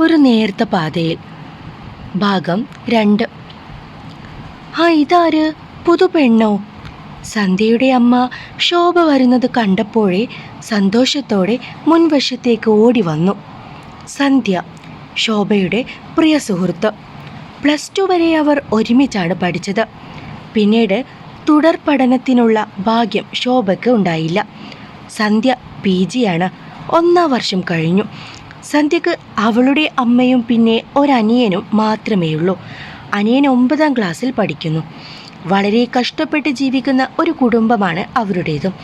ഒരു നേർത്ത പാതയിൽ. ഭാഗം രണ്ട്. ആ ഇതാര്? പുതു പെണ്ണോ? സന്ധ്യയുടെ അമ്മ ശോഭ വരുന്നത് കണ്ടപ്പോഴേ സന്തോഷത്തോടെ മുൻവശത്തേക്ക് ഓടി വന്നു. സന്ധ്യ ശോഭയുടെ പ്രിയ സുഹൃത്ത്. പ്ലസ് ടു വരെ അവർ ഒരുമിച്ചാണ് പഠിച്ചത്. പിന്നീട് തുടർ പഠനത്തിനുള്ള ഭാഗ്യം ശോഭയ്ക്ക് ഉണ്ടായില്ല. സന്ധ്യ പി ജിയാണ് ഒന്നാം വർഷം കഴിഞ്ഞു. സന്ധ്യക്ക് അവളുടെ അമ്മയും പിന്നെ ഒരനിയനും മാത്രമേ ഉള്ളൂ അനിയൻ ഒമ്പതാം ക്ലാസ്സിൽ പഠിക്കുന്നു. വളരെ കഷ്ടപ്പെട്ട് ജീവിക്കുന്ന ഒരു കുടുംബമാണ് അവരുടേതും.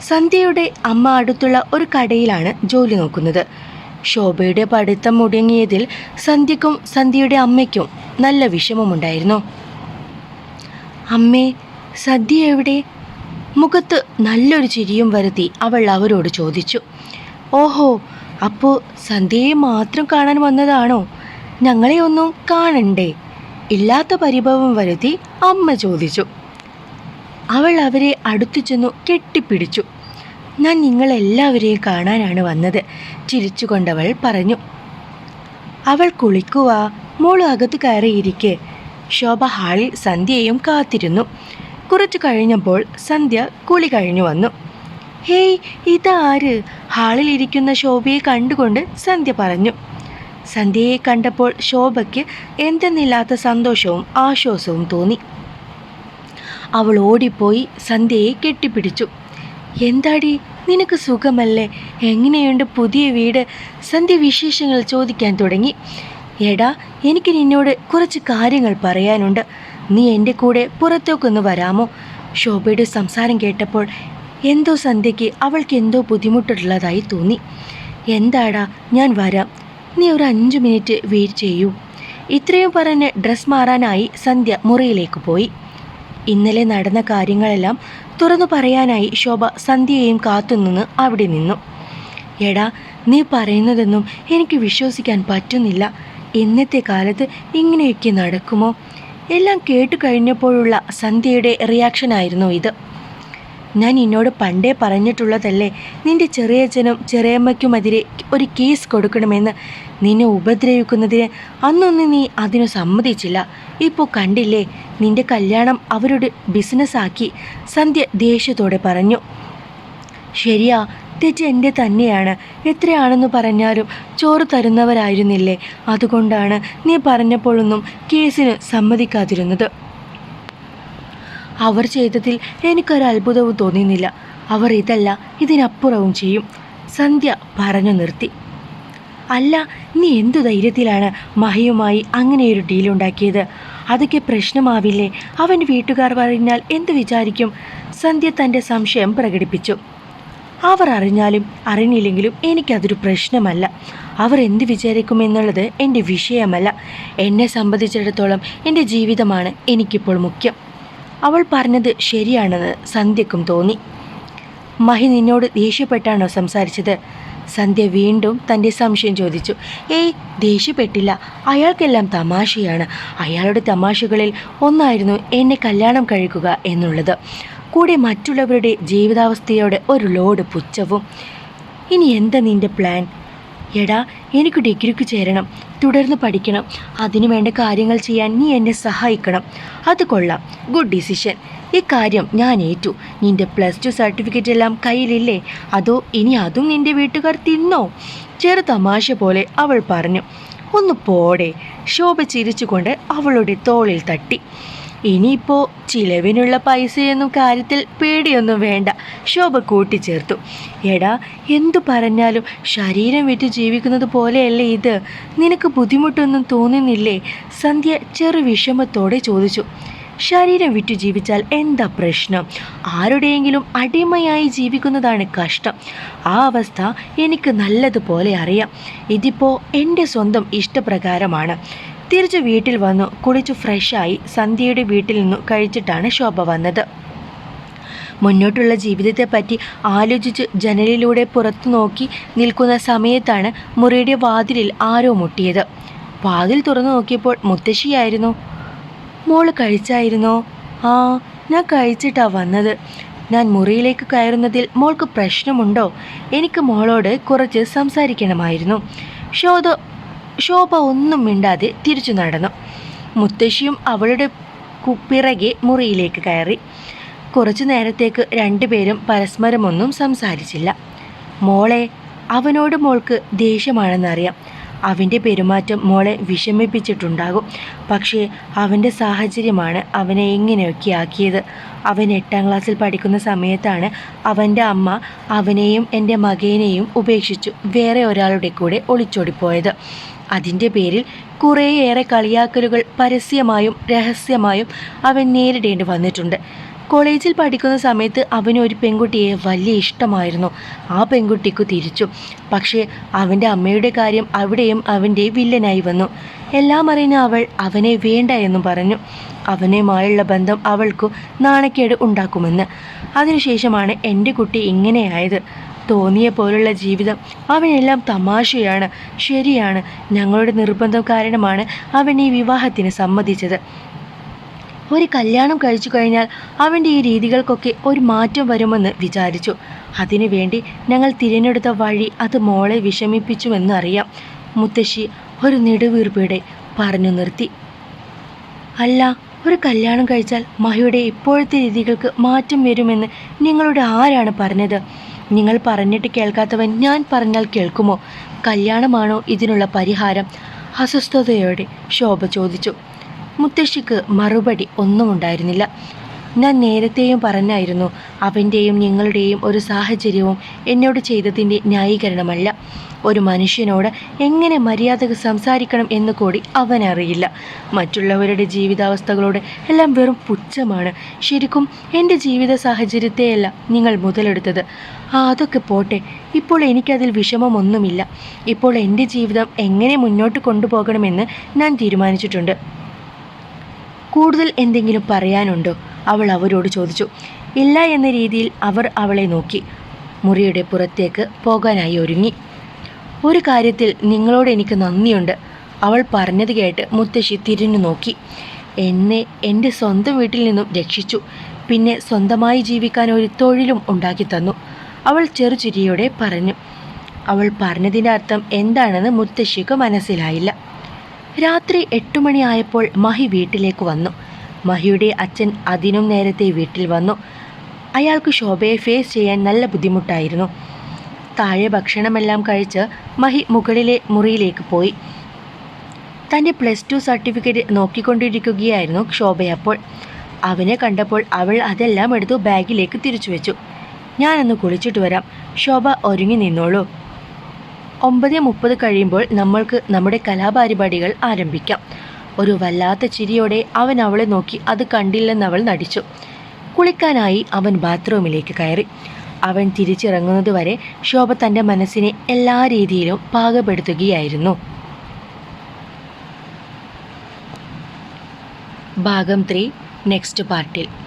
സന്ധ്യയുടെ അമ്മ അടുത്തുള്ള ഒരു കടയിലാണ് ജോലി നോക്കുന്നത്. ശോഭയുടെ പഠിത്തം മുടങ്ങിയതിൽ സന്ധ്യക്കും സന്ധ്യയുടെ അമ്മയ്ക്കും നല്ല വിഷമമുണ്ടായിരുന്നു. അമ്മേ സദ്യ എവിടെ? മുഖത്ത് നല്ലൊരു ചിരിയും വരുത്തി അവൾ അവരോട് ചോദിച്ചു. ഓഹോ അപ്പോൾ സന്ധ്യയെ മാത്രം കാണാൻ വന്നതാണോ? ഞങ്ങളെ ഒന്നും കാണണ്ടേ? ഇല്ലാത്ത പരിഭവം വരുത്തി അമ്മ ചോദിച്ചു. അവൾ അവരെ അടുത്തു ചെന്നു കെട്ടിപ്പിടിച്ചു. ഞാൻ നിങ്ങളെല്ലാവരെയും കാണാനാണ് വന്നത് ചിരിച്ചുകൊണ്ടവൾ പറഞ്ഞു. അവൾ കുളിക്കുക മോൾ അകത്ത് കയറിയിരിക്കെ. ശോഭ ഹാളിൽ സന്ധ്യയും കാത്തിരുന്നു. കുറച്ചു കഴിഞ്ഞപ്പോൾ സന്ധ്യ കുളി കഴിഞ്ഞു വന്നു. ഹേയ് ഇതാര്? ഹാളിൽ ഇരിക്കുന്ന ശോഭയെ കണ്ടുകൊണ്ട് സന്ധ്യ പറഞ്ഞു. സന്ധ്യയെ കണ്ടപ്പോൾ ശോഭയ്ക്ക് എന്തെന്നില്ലാത്ത സന്തോഷവും ആശ്വാസവും തോന്നി. അവൾ ഓടിപ്പോയി സന്ധ്യയെ കെട്ടിപ്പിടിച്ചു. എന്താടി നിനക്ക് സുഖമല്ലേ? എങ്ങനെയുണ്ട് പുതിയ വീട്? സന്ധ്യ വിശേഷങ്ങൾ ചോദിക്കാൻ തുടങ്ങി. എടാ എനിക്ക് നിന്നോട് കുറച്ച് കാര്യങ്ങൾ പറയാനുണ്ട്. നീ എന്റെ കൂടെ പുറത്തേക്കൊന്ന് വരാമോ? ശോഭയുടെ സംസാരം കേട്ടപ്പോൾ എന്തോ സന്ധ്യയ്ക്ക് അവൾക്ക് എന്തോ ബുദ്ധിമുട്ടുള്ളതായി തോന്നി. എന്താടാ ഞാൻ വരാം. നീ ഒരു അഞ്ച് മിനിറ്റ് വെയിറ്റ് ചെയ്യൂ. ഇത്രയും പറഞ്ഞ് ഡ്രസ് മാറാനായി സന്ധ്യ മുറിയിലേക്ക് പോയി. ഇന്നലെ നടന്ന കാര്യങ്ങളെല്ലാം തുറന്നു പറയാനായി ശോഭ സന്ധ്യയെയും കാത്തുനിന്ന് അവിടെ നിന്നു. എടാ നീ പറയുന്നതൊന്നും എനിക്ക് വിശ്വസിക്കാൻ പറ്റുന്നില്ല. ഇന്നത്തെ കാലത്ത് ഇങ്ങനെയൊക്കെ നടക്കുമോ? എല്ലാം കേട്ടു കഴിഞ്ഞപ്പോഴുള്ള സന്ധ്യയുടെ റിയാക്ഷനായിരുന്നു ഇത്. ഞാൻ നിന്നോട് പണ്ടേ പറഞ്ഞിട്ടുള്ളതല്ലേ നിന്റെ ചെറിയച്ഛനും ചെറിയമ്മയ്ക്കുമെതിരെ ഒരു കേസ് കൊടുക്കണമെന്ന് നിന്നെ ഉപദ്രവിക്കുന്നതിന് അന്നൊന്നും നീ അതിനു സമ്മതിച്ചില്ല. ഇപ്പോൾ കണ്ടില്ലേ നിന്റെ കല്യാണം അവരുടെ ബിസിനസ്സാക്കി സന്ധ്യ ദേഷ്യത്തോടെ പറഞ്ഞു. ശരിയാ തെറ്റ് എന്റെ തന്നെയാണ് എത്രയാണെന്ന് പറഞ്ഞാലും ചോറ് തരുന്നവരായിരുന്നില്ലേ അതുകൊണ്ടാണ് നീ പറഞ്ഞപ്പോഴൊന്നും കേസിന് സമ്മതിക്കാതിരുന്നത്. അവർ ചെയ്തതിൽ എനിക്കൊരു അത്ഭുതവും തോന്നുന്നില്ല അവർ ഇതല്ല ഇതിനപ്പുറവും ചെയ്യും. സന്ധ്യ പറഞ്ഞു നിർത്തി. അല്ല നീ എന്തു ധൈര്യത്തിലാണ് മഹയുമായി അങ്ങനെയൊരു ഡീലുണ്ടാക്കിയത് അതൊക്കെ പ്രശ്നമാവില്ലേ? അവൻ വീട്ടുകാർ പറഞ്ഞാൽ എന്തു വിചാരിക്കും? സന്ധ്യ തന്റെ സംശയം പ്രകടിപ്പിച്ചു. അവർ അറിഞ്ഞാലും അറിഞ്ഞില്ലെങ്കിലും എനിക്കതൊരു പ്രശ്നമല്ല. അവർ എന്ത് വിചാരിക്കുമെന്നുള്ളത് എന്റെ വിഷയമല്ല. എന്നെ സംബന്ധിച്ചിടത്തോളം എന്റെ ജീവിതമാണ് എനിക്കിപ്പോൾ മുഖ്യം. അവൾ പറഞ്ഞത് ശരിയാണെന്ന് സന്ധ്യക്കും തോന്നി. മഹി നിന്നോട് ദേഷ്യപ്പെട്ടാണോ സംസാരിച്ചത്? സന്ധ്യ വീണ്ടും തന്റെ സംശയം ചോദിച്ചു. ഏയ് ദേഷ്യപ്പെട്ടില്ല. അയാൾക്കെല്ലാം തമാശയാണ്. അയാളുടെ തമാശകളിൽ ഒന്നായിരുന്നു എന്നെ കല്യാണം കഴിക്കുക എന്നുള്ളത്. കൂടെ മറ്റുള്ളവരുടെ ജീവിതാവസ്ഥയോടെ ഒരു ലോഡ് പുച്ഛവും. ഇനി എന്താ നിന്റെ പ്ലാൻ? എടാ എനിക്ക് ഡിഗ്രിക്ക് ചേരണം തുടർന്ന് പഠിക്കണം. അതിനു വേണ്ട കാര്യങ്ങൾ ചെയ്യാൻ നീ എന്നെ സഹായിക്കണം. അത് കൊള്ളാം. ഗുഡ് ഡിസിഷൻ ഇക്കാര്യം ഞാൻ ഏറ്റു. നിന്റെ പ്ലസ് ടു സർട്ടിഫിക്കറ്റ് എല്ലാം കയ്യിലില്ലേ? അതോ ഇനി അതും നിന്റെ വീട്ടുകാർ തിന്നോ? ചെറു തമാശ പോലെ അവൾ പറഞ്ഞു. ഒന്ന് പോടെ. ശോഭ ചിരിച്ചുകൊണ്ട് അവളുടെ തോളിൽ തട്ടി. ഇനിയിപ്പോൾ ചിലവിനുള്ള പൈസയൊന്നും കാര്യത്തിൽ പേടിയൊന്നും വേണ്ട. ശോഭ കൂട്ടിച്ചേർത്തു. എടാ എന്തു പറഞ്ഞാലും ശരീരം വിറ്റ് ജീവിക്കുന്നത് പോലെയല്ലേ ഇത്? നിനക്ക് ബുദ്ധിമുട്ടൊന്നും തോന്നുന്നില്ലേ? സന്ധ്യ ചെറു വിഷമത്തോടെ ചോദിച്ചു. ശരീരം വിറ്റു ജീവിച്ചാൽ എന്താ പ്രശ്നം? ആരുടെയെങ്കിലും അടിമയായി ജീവിക്കുന്നതാണ് കഷ്ടം. ആ അവസ്ഥ എനിക്ക് നല്ലതുപോലെ അറിയാം. ഇതിപ്പോൾ എന്റെ സ്വന്തം ഇഷ്ടപ്രകാരമാണ്. തിരിച്ചു വീട്ടിൽ വന്നു. കുളിച്ചു ഫ്രഷായി സന്ധ്യയുടെ വീട്ടിൽ നിന്നു കഴിച്ചിട്ടാണ് ശോഭ വന്നത്. മുന്നോട്ടുള്ള ജീവിതത്തെപ്പറ്റി ആലോചിച്ച് ജനലിലൂടെ പുറത്തു നോക്കി നിൽക്കുന്ന സമയത്താണ് മുറിയുടെ വാതിലിൽ ആരോ മുട്ടിയത്. വാതിൽ തുറന്നു നോക്കിയപ്പോൾ മുത്തശ്ശിയായിരുന്നു. മോൾ കഴിച്ചായിരുന്നോ? ആ ഞാൻ കഴിച്ചിട്ടാ വന്നത്. ഞാൻ മുറിയിലേക്ക് കയറുന്നതിൽ മോൾക്ക് പ്രശ്നമുണ്ടോ? എനിക്ക് മോളോട് കുറച്ച് സംസാരിക്കണമായിരുന്നു. ശോധ ശോഭ ഒന്നും മിണ്ടാതെ തിരിച്ചു നടന്നു. മുത്തശ്ശിയും അവളുടെ പിറകെ മുറിയിലേക്ക് കയറി. കുറച്ചു നേരത്തേക്ക് രണ്ടുപേരും പരസ്പരമൊന്നും സംസാരിച്ചില്ല. മോളെ അവനോട് മോൾക്ക് ദേഷ്യമാണെന്നറിയാം. അവന്റെ പെരുമാറ്റം മോളെ വിഷമിപ്പിച്ചിട്ടുണ്ടാകും. പക്ഷേ അവന്റെ സാഹചര്യമാണ് അവനെ ഇങ്ങനെയൊക്കെ ആക്കിയത്. അവൻ എട്ടാം ക്ലാസ്സിൽ പഠിക്കുന്ന സമയത്താണ് അവന്റെ അമ്മ അവനെയും എന്റെ മകനെയും ഉപേക്ഷിച്ചു വേറെ ഒരാളുടെ കൂടെ ഒളിച്ചോടിപ്പോയത്. അതിന്റെ പേരിൽ കുറേയേറെ കളിയാക്കലുകൾ പരസ്യമായും രഹസ്യമായും അവൻ നേരിടേണ്ടി വന്നിട്ടുണ്ട്. കോളേജിൽ പഠിക്കുന്ന സമയത്ത് അവന് ഒരു പെൺകുട്ടിയെ വലിയ ഇഷ്ടമായിരുന്നു. ആ പെൺകുട്ടിക്ക് തിരിച്ചു. പക്ഷേ അവന്റെ അമ്മയുടെ കാര്യം അവിടെയും അവന്റെ വില്ലനായി വന്നു. എല്ലാം അറിയുന്ന അവൾ അവനെ വേണ്ട എന്നും പറഞ്ഞു. അവനുമായുള്ള ബന്ധം അവൾക്കു നാണക്കേട് ഉണ്ടാക്കുമെന്ന്. അതിനുശേഷമാണ് എന്റെ കുട്ടി ഇങ്ങനെയായത്. തോന്നിയ പോലുള്ള ജീവിതം. അവനെല്ലാം തമാശയാണ്. ശരിയാണ്. ഞങ്ങളുടെ നിർബന്ധം കാരണമാണ് അവൻ ഈ വിവാഹത്തിന് സമ്മതിച്ചത്. ഒരു കല്യാണം കഴിച്ചു കഴിഞ്ഞാൽ അവന്റെ ഈ രീതികൾക്കൊക്കെ ഒരു മാറ്റം വരുമെന്ന് വിചാരിച്ചു. അതിനുവേണ്ടി ഞങ്ങൾ തിരഞ്ഞെടുത്ത വഴി അത് മോളെ വിഷമിപ്പിച്ചുവെന്ന് അറിയാം. മുത്തശ്ശി ഒരു നെടുവീർപ്പിടെ പറഞ്ഞു നിർത്തി. അല്ല ഒരു കല്യാണം കഴിച്ചാൽ മഹയുടെ ഇപ്പോഴത്തെ രീതികൾക്ക് മാറ്റം വരുമെന്ന് നിങ്ങളുടെ ആരാണ് പറഞ്ഞത്? നിങ്ങൾ പറഞ്ഞിട്ട് കേൾക്കാത്തവൻ ഞാൻ പറഞ്ഞാൽ കേൾക്കുമോ? കല്യാണമാണോ ഇതിനുള്ള പരിഹാരം? അസ്വസ്ഥതയോടെ ശോഭ ചോദിച്ചു. മുത്തശ്ശിക്ക് മറുപടി ഒന്നും ഉണ്ടായിരുന്നില്ല. ഞാൻ നേരത്തെയും പറഞ്ഞായിരുന്നു അവന്റെയും നിങ്ങളുടെയും ഒരു സാഹചര്യവും എന്നോട് ചെയ്തതിന്റെ ന്യായീകരണമല്ല. ഒരു മനുഷ്യനോട് എങ്ങനെ മര്യാദക സംസാരിക്കണം എന്ന് കൂടി അവനറിയില്ല. മറ്റുള്ളവരുടെ ജീവിതാവസ്ഥകളോട് എല്ലാം വെറും പുച്ഛമാണ്. ശരിക്കും എന്റെ ജീവിത സാഹചര്യത്തെയല്ല നിങ്ങൾ മുതലെടുത്തത്. ആ അതൊക്കെ പോട്ടെ. ഇപ്പോൾ എനിക്കതിൽ വിഷമമൊന്നുമില്ല. ഇപ്പോൾ എന്റെ ജീവിതം എങ്ങനെ മുന്നോട്ട് കൊണ്ടുപോകണമെന്ന് ഞാൻ തീരുമാനിച്ചിട്ടുണ്ട്. കൂടുതൽ എന്തെങ്കിലും പറയാനുണ്ടോ? അവൾ അവരോട് ചോദിച്ചു ഇല്ല എന്ന രീതിയിൽ അവർ അവളെ നോക്കി. മുറിയുടെ പുറത്തേക്ക് പോകാനായി ഒരുങ്ങി. ഒരു കാര്യത്തിൽ നിങ്ങളോട് എനിക്ക് നന്ദിയുണ്ട്. അവൾ പറഞ്ഞത് കേട്ട് മുത്തശ്ശി തിരിഞ്ഞു നോക്കി. എന്നെ എന്റെ സ്വന്തം വീട്ടിൽ നിന്നും രക്ഷിച്ചു. പിന്നെ സ്വന്തമായി ജീവിക്കാൻ ഒരു തൊഴിലും ഉണ്ടാക്കി തന്നു. അവൾ ചെറുചിരിയോടെ പറഞ്ഞു അവൾ പറഞ്ഞതിന്റെ അർത്ഥം എന്താണെന്ന് മുത്തശ്ശിക്ക് മനസ്സിലായില്ല. രാത്രി എട്ടുമണിയായപ്പോൾ മഹി വീട്ടിലേക്ക് വന്നു. മഹിയുടെ അച്ഛൻ അതിനും നേരത്തെ വീട്ടിൽ വന്നു. അയാൾക്ക് ശോഭയെ ഫേസ് ചെയ്യാൻ നല്ല ബുദ്ധിമുട്ടായിരുന്നു. താഴെ ഭക്ഷണമെല്ലാം കഴിച്ച് മഹി മുകളിലെ മുറിയിലേക്ക് പോയി. തന്റെ പ്ലസ് ടു സർട്ടിഫിക്കറ്റ് നോക്കിക്കൊണ്ടിരിക്കുകയായിരുന്നു ശോഭയപ്പോൾ അവനെ കണ്ടപ്പോൾ അവൾ അതെല്ലാം എടുത്തു ബാഗിലേക്ക് തിരിച്ചു വെച്ചു. ഞാനൊന്ന് കുളിച്ചിട്ട് വരാം. ശോഭ ഒരുങ്ങി നിന്നോളൂ. ഒമ്പത് മുപ്പത് കഴിയുമ്പോൾ നമ്മൾക്ക് നമ്മുടെ കലാപരിപാടികൾ ആരംഭിക്കാം. ഒരു വല്ലാത്ത ചിരിയോടെ അവൻ അവളെ നോക്കി അത് കണ്ടില്ലെന്നവൾ നടിച്ചു. കുളിക്കാനായി അവൻ ബാത്റൂമിലേക്ക് കയറി. അവൻ തിരിച്ചിറങ്ങുന്നതുവരെ ശോഭ തന്റെ മനസ്സിനെ എല്ലാ രീതിയിലും പാകപ്പെടുത്തുകയായിരുന്നു. ഭാഗം ത്രീ നെക്സ്റ്റ് പാർട്ടിൽ.